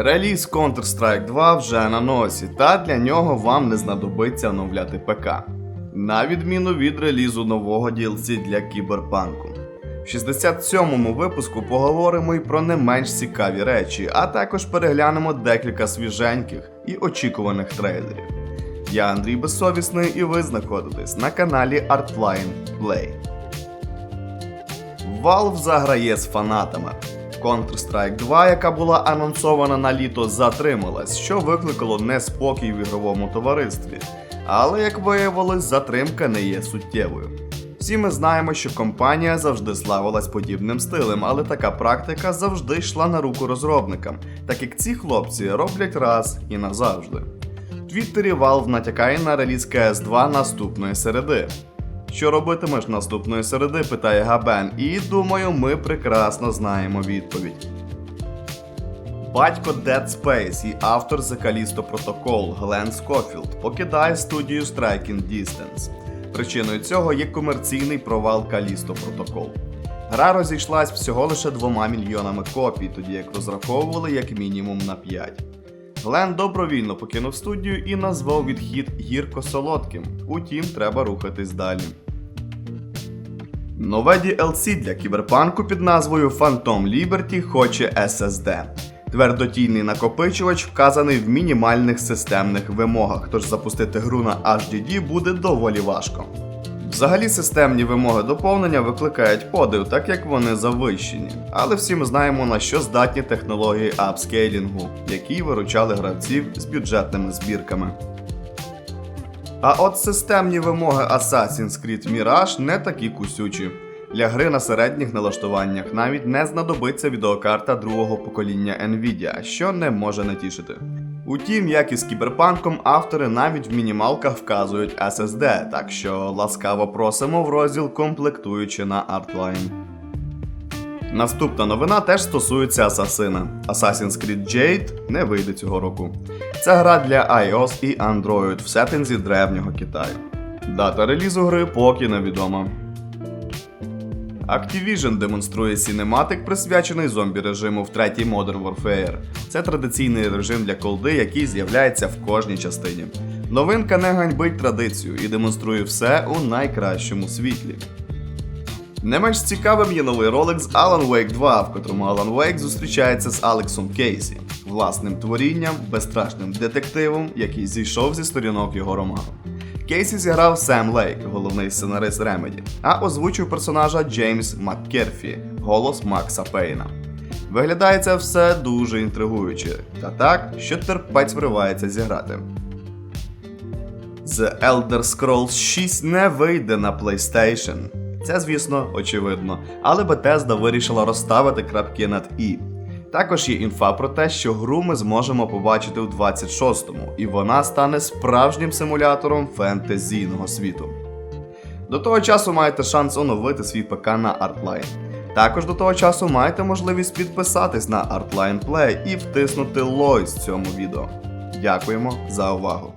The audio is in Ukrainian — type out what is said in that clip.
Реліз Counter-Strike 2 вже на носі, та для нього вам не знадобиться оновляти ПК. На відміну від релізу нового DLC для кіберпанку. В 67-му випуску поговоримо й про не менш цікаві речі, а також переглянемо декілька свіженьких і очікуваних трейлерів. Я Андрій Безсовісний і ви знаходитесь на каналі Artline Play. Valve заграє з фанатами. Counter-Strike 2, яка була анонсована на літо, затрималась, що викликало неспокій в ігровому товаристві. Але, як виявилось, затримка не є суттєвою. Всі ми знаємо, що компанія завжди славилась подібним стилем, але така практика завжди йшла на руку розробникам, так як ці хлопці роблять раз і назавжди. В Твіттері Valve натякає на реліз CS2 наступної середи. Що робитимеш наступної середи? питає Габен, і думаю, ми прекрасно знаємо відповідь. Батько Dead Space і автор The Callisto Protocol Глен Скофілд покидає студію Striking Distance. Причиною цього є комерційний провал Callisto Protocol. Гра розійшлась всього лише двома мільйонами копій, тоді як розраховували як мінімум на 5. Глен добровільно покинув студію і назвав відхід гірко солодким. Утім, треба рухатись далі. Нове DLC для кіберпанку під назвою Phantom Liberty хоче SSD. Твердотільний накопичувач вказаний в мінімальних системних вимогах, тож запустити гру на HDD буде доволі важко. Взагалі системні вимоги доповнення викликають подив, так як вони завищені. Але всі ми знаємо на що здатні технології апскейлінгу, які виручали гравців з бюджетними збірками. А от системні вимоги Assassin's Creed Mirage не такі кусючі. Для гри на середніх налаштуваннях навіть не знадобиться відеокарта другого покоління Nvidia, що не може не тішити. Утім, як і з кіберпанком, автори навіть в мінімалках вказують SSD, так що ласкаво просимо в розділ комплектуючи на Artline. Наступна новина теж стосується Асасина. Assassin's Creed Jade не вийде цього року. Це гра для iOS і Android в сеттинзі древнього Китаю. Дата релізу гри поки невідома. Activision демонструє сінематик, присвячений зомбі режиму в третій Modern Warfare. Це традиційний режим для колди, який з'являється в кожній частині. Новинка не ганьбить традицію і демонструє все у найкращому світлі. Не менш цікавим є новий ролик з Alan Wake 2, в котрому Alan Wake зустрічається з Алексом Кейсі, власним творінням, безстрашним детективом, який зійшов зі сторінок його роману. Кейсі зіграв Сем Лейк, головний сценарист Ремеді, а озвучив персонажа Джеймс Маккерфі, голос Макса Пейна. Виглядає це все дуже інтригуюче, та так, що терпець вривається зіграти. The Elder Scrolls 6 не вийде на PlayStation. Це, звісно, очевидно, але Bethesda вирішила розставити крапки над і. Також є інфа про те, що гру ми зможемо побачити у 26-му, і вона стане справжнім симулятором фентезійного світу. До того часу маєте шанс оновити свій ПК на Artline. Також до того часу маєте можливість підписатись на Artline Play і втиснути лойс цьому відео. Дякуємо за увагу!